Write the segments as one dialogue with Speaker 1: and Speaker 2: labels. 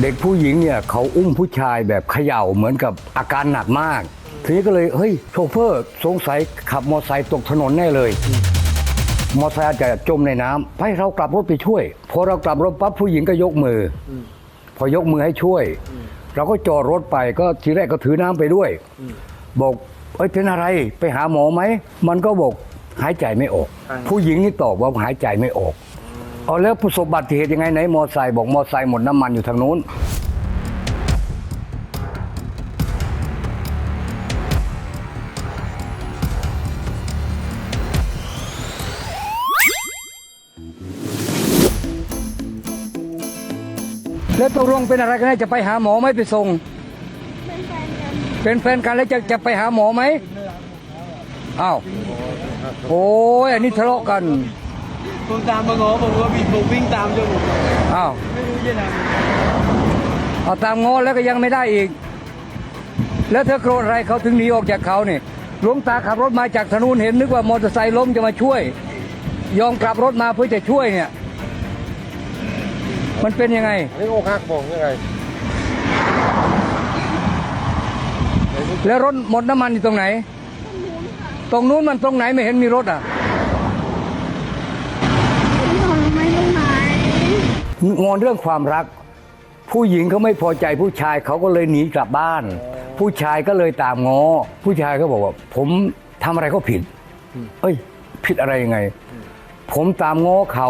Speaker 1: เด็กผู้หญิงเนี่ยเขาอุ้มผู้ชายแบบเขย่าเหมือนกับอาการหนักมาก ทีนี้ก็เลยเฮ้ยโชเฟอร์สงสัยขับมอเตอร์ไซค์ตกถนนแน่เลย มอเตอร์ไซค์อาจจะจมในน้ำให้เรากลับรถไปช่วย พอเรากลับรถปั๊บผู้หญิงก็ยกมืออพอยกมือให้ช่วย เราก็จอดรถไปก็ทีแรกก็ถือน้ำไปด้วย บอกเอ้ยเป็นอะไรไปหาหมอไหม มันก็บอกหายใจไม่ออก ผู้หญิงนี่ตอบว่าหายใจไม่ออก เอาแล้วประสบอุบัติเหตุยังไงไหนมอไซค์บอกมอไซค์หมดน้ำมันอยู่ทางนู้น แล้วตกลงเป็นอะไรกันแน่จะไปหาหมอไหมไปส่ง เป็นแฟนกันแล้วจะจะไปหาหมอไหมอ้าวโอ้ยอันนี้ทะเลาะกัน
Speaker 2: ผมตามมาง้อผมก็วิ่งผมวิ่งตามจนผม
Speaker 1: อ้าว
Speaker 2: ไม่รู้จะท
Speaker 1: เอาตามงอแล้วก็ยังไม่ได้อีก แล้วเธอโกรธอะไรเขาถึงหนีออกจากเขาเนี่ยหลวงตาขับรถมาจากถนนเห็นนึกว่ามอเตอร์ไซค์ล้มจะมาช่วย ยอมกลับรถมาเพื่อจะช่วยเนี่ย มันเป็นยังไง
Speaker 3: นี่โอ้คักบอกยังไง
Speaker 1: แล้วรถหมดน้ำมันอยู่ตรงไหน ตรงนู้นมันตรงไหนไม่เห็นมีรถอะ
Speaker 4: ไม่ตรงไหน
Speaker 1: งอนเรื่องความรัก ผู้หญิงเขาไม่พอใจผู้ชายเขาก็เลยหนีกลับบ้าน ผู้ชายก็เลยตามงอ ผู้ชายก็บอกว่า ผมทำอะไรก็ผิด เอ้ย ผิดอะไรยังไง ผมตามง้อเขา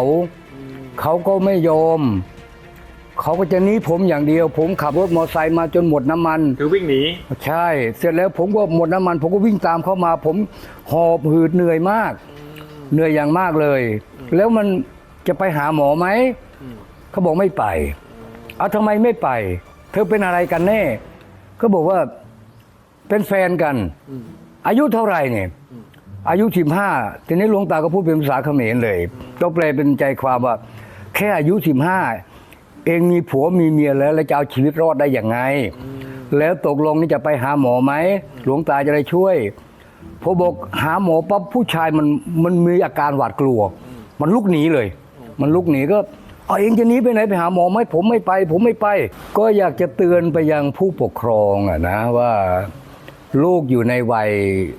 Speaker 1: เขาก็ไม่ยอมเขาก็จะหนีผมอย่างเดียว ผมขับรถมอเตอร์ไซค์มาจนหมดน้ำมัน
Speaker 3: คือวิ่งหนี
Speaker 1: ใช่ เสร็จแล้วผมก็หมดน้ำมัน ผมก็วิ่งตามเข้ามา ผมหอบหืดเหนื่อยมาก เหนื่อยอย่างมากเลย แล้วมันจะไปหาหมอไหม เขาบอกไม่ไปเอาทำไมไม่ไป เธอเป็นอะไรกันแน่ก็บอกว่าเป็นแฟนกัน อายุเท่าไหร่เนี่ยอายุสิบห้าทีนี้หลวงตาก็พูดเป็นภาษาเขมรเลยก็แปลเป็นใจความว่า แค่อายุสิบห้าเองมีผัวมีเมียแล้วแล้วจะเอาชีวิตรอดได้อย่างไง แล้วตกลงนี่จะไปหาหมอไหมหลวงตาจะได้ช่วยพอบอกหาหมอปั๊บผู้ชายมันมันมีอาการหวาดกลัว มันลุกหนีเลย มันลุกหนีก็ เอาเองจะหนีไปไหนไปหาหมอไหมผมไม่ไป ผมไม่ไป ก็อยากจะเตือนไปยังผู้ปกครองอะนะว่าลูกอยู่ในวัย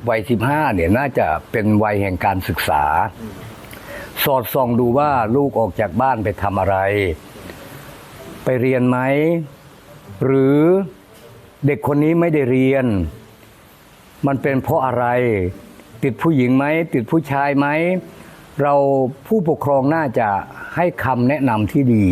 Speaker 1: วัยสิบห้าเนี่ยน่าจะเป็นวัยแห่งการศึกษา สอดส่องดูว่าลูกออกจากบ้านไปทำอะไร ไปเรียนไหม หรือเด็กคนนี้ไม่ได้เรียน มันเป็นเพราะอะไร ติดผู้หญิงไหม ติดผู้ชายไหม เราผู้ปกครองน่าจะ ให้คำแนะนำที่ดี